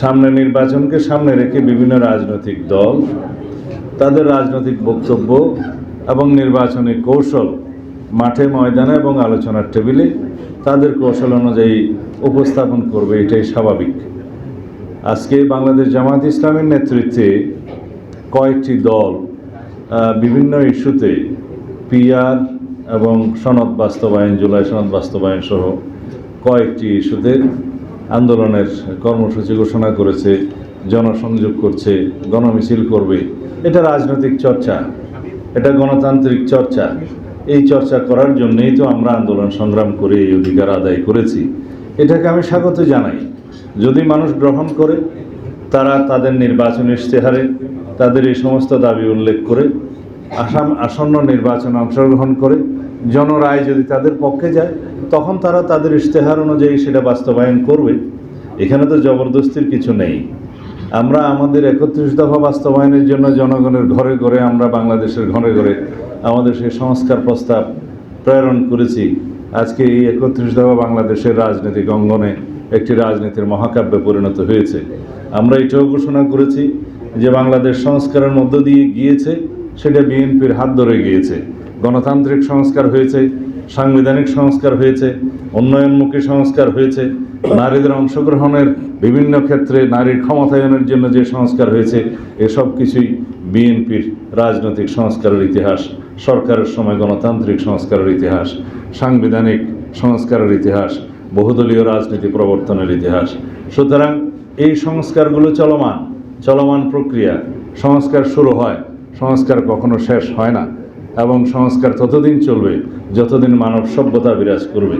সামনে নির্বাচনকে সামনে রেখে বিভিন্ন রাজনৈতিক দল, তাদের রাজনৈতিক বক্তব্য এবং নির্বাচনী কৌশল মাঠে ময়দানে এবং আলোচনার টেবিলে তাদের কৌশল অনুযায়ী উপস্থাপন করবে, এটাই স্বাভাবিক। আজকে বাংলাদেশ জামাত ইসলামের নেতৃত্বে কয়েকটি দল বিভিন্ন ইস্যুতে পিআর এবং সনদ বাস্তবায়ন, জুলাই সনদ বাস্তবায়ন সহ কয়েকটি ইস্যুতে আন্দোলনের কর্মসূচি ঘোষণা করেছে, জনসংযোগ করছে, গণমিছিল করবে। এটা রাজনৈতিক চর্চা, এটা গণতান্ত্রিক চর্চা। এই চর্চা করার জন্যই তো আমরা আন্দোলন সংগ্রাম করে এই অধিকার আদায় করেছি। এটাকে আমি স্বাগত জানাই। যদি মানুষ গ্রহণ করে, তারা তাদের নির্বাচন ইশতেহারে, তাদের এই সমস্ত দাবি উল্লেখ করে আসাম আসন্ন নির্বাচনে অংশগ্রহণ করে জনরায় যদি তাদের পক্ষে যায়, তখন তারা তাদের ইশতেহার অনুযায়ী সেটা বাস্তবায়ন করবে। এখানে তো জবরদস্তির কিছু নেই। আমরা আমাদের একত্রিশ দফা বাস্তবায়নের জন্য জনগণের ঘরে ঘরে আমরা বাংলাদেশের ঘরে ঘরে আমাদের সেই সংস্কার প্রস্তাব প্রেরণ করেছি। আজকে এই একত্রিশ দফা বাংলাদেশের রাজনৈতিক অঙ্গনে একটি রাজনীতির মহাকাব্যে পরিণত হয়েছে। আমরা এটাও ঘোষণা করেছি যে বাংলাদেশ সংস্কারের মধ্য দিয়ে গিয়েছে। সেটা বিএনপির হাত ধরে গিয়েছে। গণতান্ত্রিক সংস্কার হয়েছে, সাংবিধানিক সংস্কার হয়েছে, উন্নয়নমুখী সংস্কার হয়েছে, নারীদের অংশগ্রহণের বিভিন্ন ক্ষেত্রে নারীর ক্ষমতায়নের জন্য যে সংস্কার হয়েছে, এসব কিছুই বিএনপির রাজনৈতিক সংস্কারের ইতিহাস, সরকারের সময় গণতান্ত্রিক সংস্কারের ইতিহাস, সাংবিধানিক সংস্কারের ইতিহাস, বহুদলীয় রাজনীতি প্রবর্তনের ইতিহাস। সুতরাং এই সংস্কারগুলো চলমান চলমান প্রক্রিয়া, সংস্কার শুরু হয় সংস্কার কখনো শেষ হয় না এবং সংস্কার ততদিন চলবে যতদিন মানব সভ্যতা বিরাজ করবে।